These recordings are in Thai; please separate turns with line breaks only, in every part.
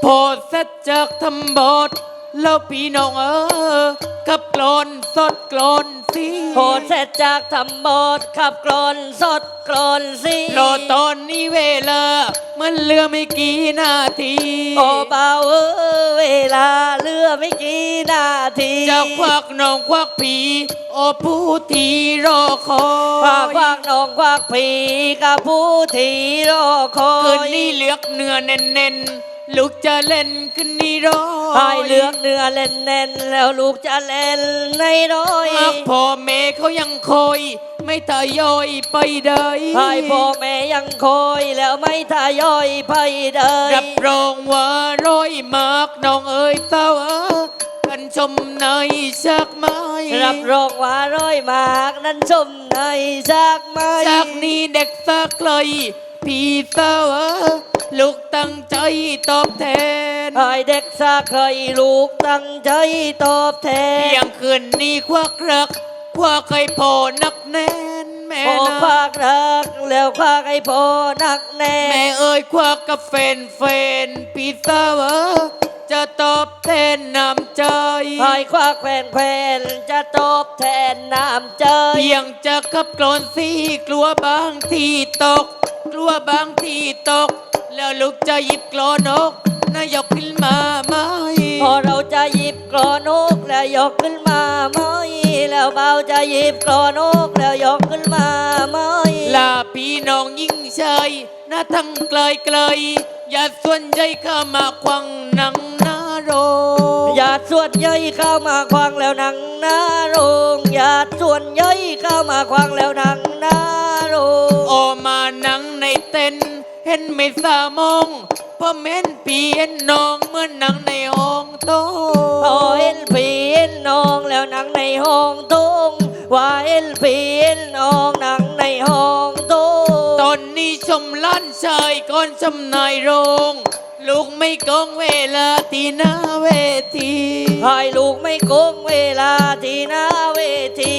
โพดเสร็จจากทำบทแล้วพี่น้องเออกับกลอนสดกลอนสี
โหดเสร็จจากทำบทขับกรอนสดกรอนสี
รอตอนนี้เวลามันเหลือไม่กี่นาที
โอ้เบาเออเวลาเหลือไม่กี่นาที
จะควักน้องควักผีโอ้ ผู้ที่รอคอ
ควักควักน้องควักผีกับผู้ที่รอคอย
คืนนี้เลือกเนื้อเน้นๆลูกจะเล่นคืนนี้รอ
ให้เลือกเนื้อเล่นๆแล้วลูกจะเล่นในร้อย
หากพ่อแม่เขายังคอยไม่ทยอยไปได้
ให้พ่อแม่ยังคอยแล้วไม่ทยอยไปเดิน
รับรองว่าร้อยมากน้องเอ๋ยเศร้าเออกัน ชมในชักไม้
รับรองว่าร้อยมากนั้นชมในจากไหม
จากนี้เด็กสักเลยพี่เศร้าเออลูกตั้งใจตอบแทน
ให้เด็กสักใครลูกตั้งใจตอบแท
เที่ย
น
งคืนนี้ควักรักควักให้พ่อนักแน่นแม่
พอ
นะ
ภาครักแล้วภาคไอ้พอนักแน่
แม่เอ่ยควักกับแฟนแฟนพี่สาวเออ จะตอบแทนน้ำใจ
ให้ควักแควนแควนจะตอบแทนน้ำใจ
เพียงจะขับกลอนสีกลัวบางที่ตก กลัวบางที่ตก แล้วลูกจะหยิบกลอนกนายกขึ้นมาไหม
พอเราจะหยิบกรอนกแล้วยกขึ้นมาไหมแล้วเบาจะหยิบกรอนกแล้วยกขึ้นมาไหม
ลาพี่น้องยิ่งชาย นะทั้งไกลไกลๆอย่าส่วนใจเข้ามาควังหนังหนาโรง
ญาติส่วนย่อยเข้ามาควังแล้วหนังหน้าโรงญาติส่วนย่อยเข้ามาควังแล้วหนังหน้าโรง
โอมานังในเต็นท์เห็นไม่สามองเพราะเม้นพี่เห็นน้องเหมื่อนนังในห้องโต
พอเห็นผีเห็นน้องแล้วหนังในห้องทุ่งว่าเห็นผีเห็นน้องหนังในห้องทุ่ง
ตอนนี้ช มล้านชายก่อนชมนายโรง ลูกไม่กองเวลาที่หน้าเวที
ให้ลูกไม่โกงเวลาที่หน้าเวที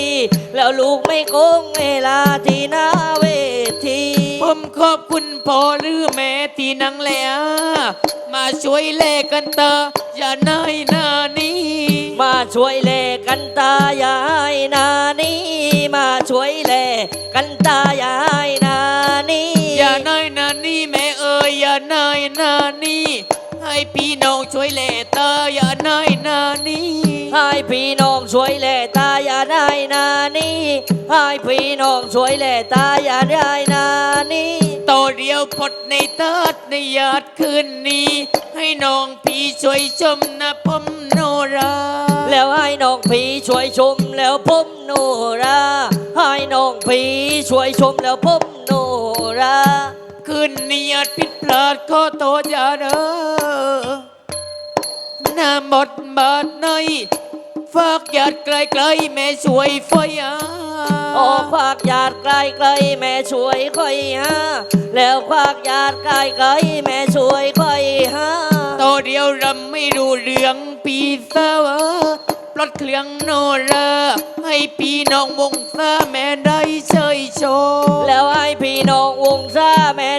แล้วลูกไม่โกงเวลาที่หน้าเวที
ผมขอบคุณพ่อหรือแม่ที่นั่งแลมาช่วยแลกันเตออย่านายหน้านี้
มาช่วยแลกันตายายนานี้มา
ให้พี่น้องช่วยแลเตออย่านายนานี้
ให้พี่น้องช่วยแลตายายนายนานี้ให้พี่น้องช่วยแลตายายนายนานี้
โตเดียวพดในเติดในยาดคืนนี้ ให้น้องพี่ช่วยชมนะผมโนรา
แล้วให้น้องพี่ช่วยชมแล้วผมโนราให้น้องพี่ช่วยชมแล้วผมโนรา
คืนนี้อาจผิดพลาดขอโทษอย่าเด้อหน้าหมดบาดในฝากญาติไกลๆแม่ช่วยไฟอา
โอ้ควักญาติไกลไกลๆแม่ช่วยค่อยหาแล้วควักญาติไกลไกลๆแม่ช่วยค่อยหา
โตเดียวรำไม่รู้เรื่องปีสาวปลดเครื่องโนราให้พี่น้องวงซาแม่ได้เชยโชว์
แล้วให้พี่น้องวงซาแม่ได้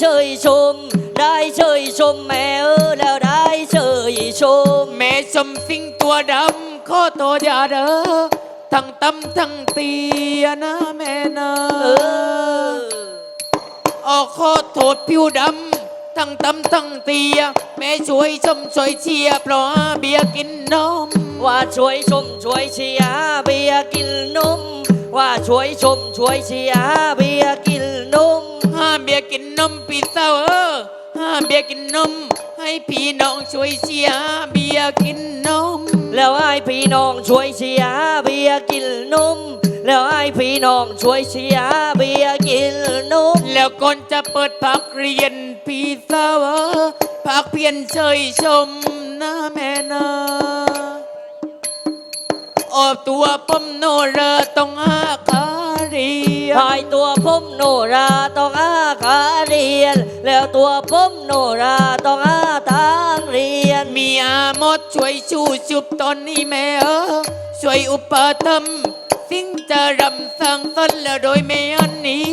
เชยชม ได้เชยชมแม่เออแล้วได้เชยชม
แม่ชมสิงตัวดำขอโทษอย่าเด้อทั้งตำทั้งเตียนะแม่นะ
เออ
ออกขอโทษผิวดำทั้งตำทั้งเตีย แม่ช่วยชมช่วยเชียร์เพราะหาเบียร์กินนม
ว่าช่วยชมช่วยเชียร์เบียร์กินนม ว่าช่วยชมช่วยเชียร์เบียร์กินนม
ห้ามเบียร์กินนมปีเศร้าเออห้ามเบียร์กินนม ให้พี่น้องช่วยเชียร์เบียร์กินนม
แล้วให้พี่น้องช่วยเชียร์เบียร์กินนมแล้วให้พี่น้องช่วยเชียร์เบียร์กินนม
แล้วก่อนจะเปิดพักเรียนพี่สาวเออพักเพียนเชยชมนะแม่นะออกตัวป้มโนราต้องอาคา เรียน
ภายตัวผมโนราต้องอาขาเรียน แล้วตัวผมโนราต้องอาทางเรียน
มีอามดช่วยชูชุบตอนนี้แม่เออช่วยอุปถัมภ์สิ่งจะรำสั่งสนแล้วโดยไม่อันนี้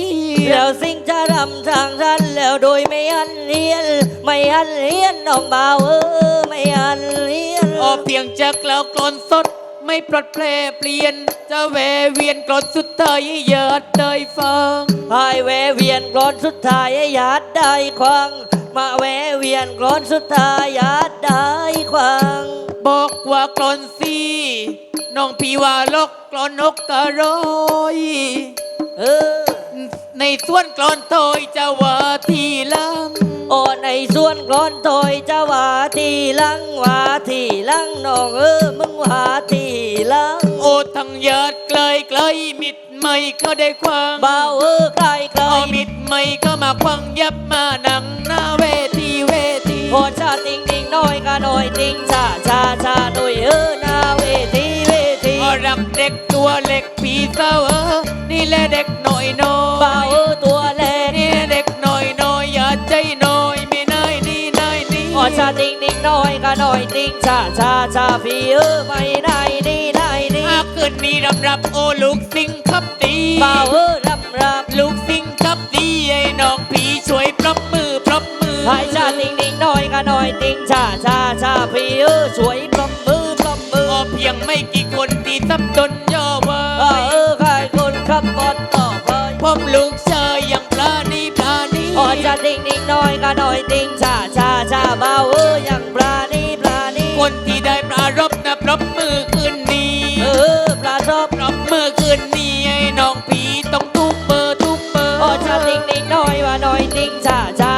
แล้วสิ่งจะรำทางท่านแล้วโดยไม่อันเลียน ไม่อันเลียนน้องบ่าวเออไม่อันเลียน
ออกเพียงจากกล่าวกลอนสด ไม่ปลดแปรเปลี่ยน จะแวะเวียนกลอนสุดท้ายให้ญาติได้ฟัง
หายแวะเวียนกรอนสุดท้ายให้ญาติได้ควังมาแวะเวียนกรอนสุดท้ายญาติได้ควัง
บอกว่ากลอนสีน้องพี่ว่าลกกลอนนกกระร้อย
เออ
ในส่วนกลอนโทยจะว่าทีหลัง
โอ้ในส่วนกรอนถอยจะว่าทีหลังว่าทีหลังน้องเออมึงว่าทีหลัง
โอ้ทั้งญาติไกลไกลมิดไม่ก็ได้ควาง
บ่าวเออใกล้ใกล้
เอามิดไม่ก็มาควังยับมานังหน้าเวทีเวที
พอชาติงติงน้อยก็น้อยติงชาชาชาหน่อยเออหน้าเวทีเวที
พอรักเด็กตัวเล็กปีเศร้าเออนี่แหละเด็กหน่อยน้อย
ชาติงติงน้อยก็น้อยติงชาชาชาพี่เออไม่ได้ดีได้ดี
อาคืนนี้รับรับโอ้ลูกสิงครับดี
บ่าวเออรับรับ
ลูกสิงครับดีไอ้น้องพี่ช่วยปรบมือปรบมือ
ให้ชาติงติงน้อยก็น้อยติงชาชาชาพี่เออช่วยปรบมือปรบมือ
ก็เพียงไม่กี่คนที่ซับจนย่อไว้
เออเออใครคนขับบอลต่อไป
ผมลูกชายอย่างปลาณีปลาณี
อ๋อจะติงติงน้อยก็น้อยติง บ
นะปรบมือคืนนี้
เออปลาชอบ
ปรบมือคืนนี้ไอ้น้องพี่ต้องทุกเบอร์ทุกเบอร์
อ๋อจะติงติงน้อยว่าน้อยติงชาชา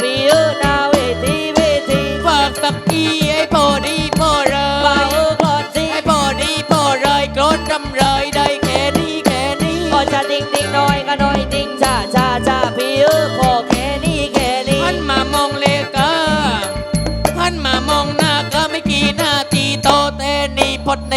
พี่เออนาเวทีเว
ทีฝากสักกี้ให้พอดีพอเลยเบาเออ
ก่อนสิให้พอ
ดีพอเลย
กรด
รำเลยได้แค่นี้แค่นี้พ
อจะติงติงน้อยก็น้อยติงจ้าจ้าจ้าพี่เออพ
อแค่นี้แค่นี้หันมามอ
งเลกา
หันมามองหน้าก็ไม่กี่นา
ทีโตแตนี่พดใ